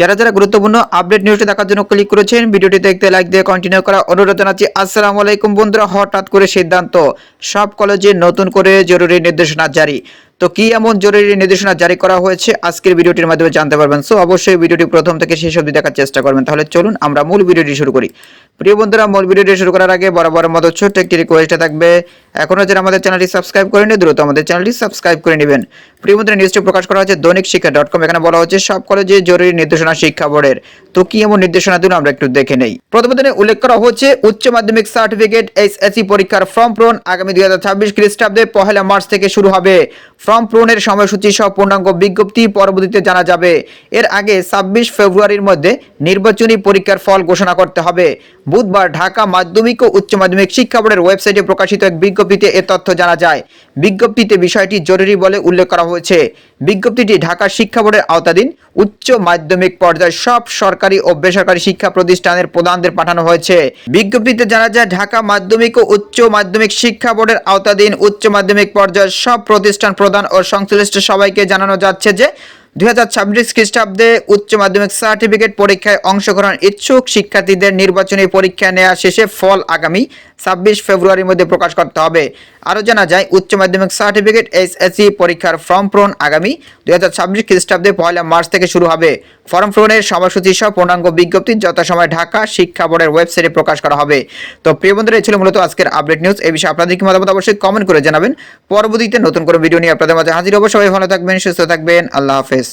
যারা যারা গুরুত্বপূর্ণ আপডেট নিউজটি দেখার জন্য ক্লিক করেছেন, ভিডিওটি দেখতে লাইক দিয়ে কন্টিনিউ করা অনুরোধ জানাচ্ছি। আসসালামু আলাইকুম বন্ধুরা, হঠাৎ করে সিদ্ধান্ত। সব কলেজে নতুন করে জরুরি নির্দেশনা জারি। তো কি এমন জরুরি নির্দেশনা জারি করা হয়েছে আজকের ভিডিওটির মাধ্যমে জানতে পারবেন? সো অবশ্যই ভিডিওটি প্রথম থেকে শেষ অবধি দেখার চেষ্টা করবেন। তাহলে চলুন আমরা মূল ভিডিওটি শুরু করি। প্রিয় বন্ধুরা, মূল ভিডিওটি শুরু করার আগে বরাবর মতো ছোট্ট একটি রিকোয়েস্টে থাকবে এখনও যারা আমাদের চ্যানেলটি সাবস্ক্রাইব করেনি দ্রুত আমাদের চ্যানেলটি সাবস্ক্রাইব করে নেবেন। প্রিয় বন্ধুরা নিউজটি প্রকাশ করা হচ্ছে দৈনিক শিক্ষা ডট কম এখানে বলা হচ্ছে, সব কলেজে জরুরি নির্দেশনা শিক্ষা বোর্ডের। তো কি এমন নির্দেশনা দিল আমরা একটু দেখে নেই। প্রতিবেদনে উল্লেখ করা হচ্ছে, উচ্চ মাধ্যমিক সার্টিফিকেট এইচএসসি পরীক্ষার ফর্ম পূরণ আগামী দুই হাজার ছাব্বিশ খ্রিস্টাব্দে পহেলা মার্চ থেকে শুরু হবে। ফর্ম পূরণের সময়সূচি সহ পূর্ণাঙ্গ বিজ্ঞপ্তি পরবর্তীতে জানা যাবে। এর আগে ছাব্বিশ ফেব্রুয়ারির মধ্যে নির্বাচনী পরীক্ষার ফল ঘোষণা করতে হবে। বুধবার ঢাকা মাধ্যমিক ও উচ্চ মাধ্যমিক শিক্ষা বোর্ডের ওয়েবসাইটে প্রকাশিত এক বিজ্ঞপ্তিতে এ তথ্য জানা যায়। বিজ্ঞপ্তিতে বিষয়টি জরুরি বলে উল্লেখ করা হয়েছে। বিজ্ঞপ্তিটি ঢাকা শিক্ষা বোর্ডের আওতাধীন উচ্চ মাধ্যমিক পর্যায়ে সব সরকারি ও বেসরকারি শিক্ষা প্রতিষ্ঠানের প্রধানদের পাঠানো হয়েছে। বিজ্ঞপ্তিতে জানা যায়, ঢাকা মাধ্যমিক ও উচ্চ মাধ্যমিক শিক্ষা বোর্ডের আওতাধীন উচ্চ মাধ্যমিক পর্যায়ের সব প্রতিষ্ঠান প্রধান ও সংশ্লিষ্ট সবাইকে জানানো যাচ্ছে যে দুই হাজার ছাব্বিশ খ্রিস্টাব্দে উচ্চ মাধ্যমিক সার্টিফিকেট পরীক্ষায় অংশগ্রহণ ইচ্ছুক শিক্ষার্থীদের নির্বাচনী পরীক্ষা নেওয়া শেষে ফল আগামী ছাব্বিশ ফেব্রুয়ারির মধ্যে প্রকাশ করতে হবে। আরও জানা যায়, উচ্চ মাধ্যমিক সার্টিফিকেট এইচএসসি পরীক্ষার ফর্ম পূরণ আগামী দুই হাজার ছাব্বিশ খ্রিস্টাব্দে পয়লা মার্চ থেকে শুরু হবে। ফর্ম পূরণের সময়সূচি সহ পূর্ণাঙ্গ বিজ্ঞপ্তি যথাসময় ঢাকা শিক্ষা বোর্ডের ওয়েবসাইটে প্রকাশ করা হবে। তো প্রিয় বন্ধুরা ছিল মূলত আজকের আপডেট নিউজ। এ বিষয়ে আপনাদের কি মতামত অবশ্যই কমেন্ট করে জানাবেন। পরবর্তীতে নতুন করে ভিডিও নিয়ে আপনাদের মাঝে হাজির হব। সবাই ভালো থাকবেন, সুস্থ থাকবেন। আল্লাহ হাফেজ।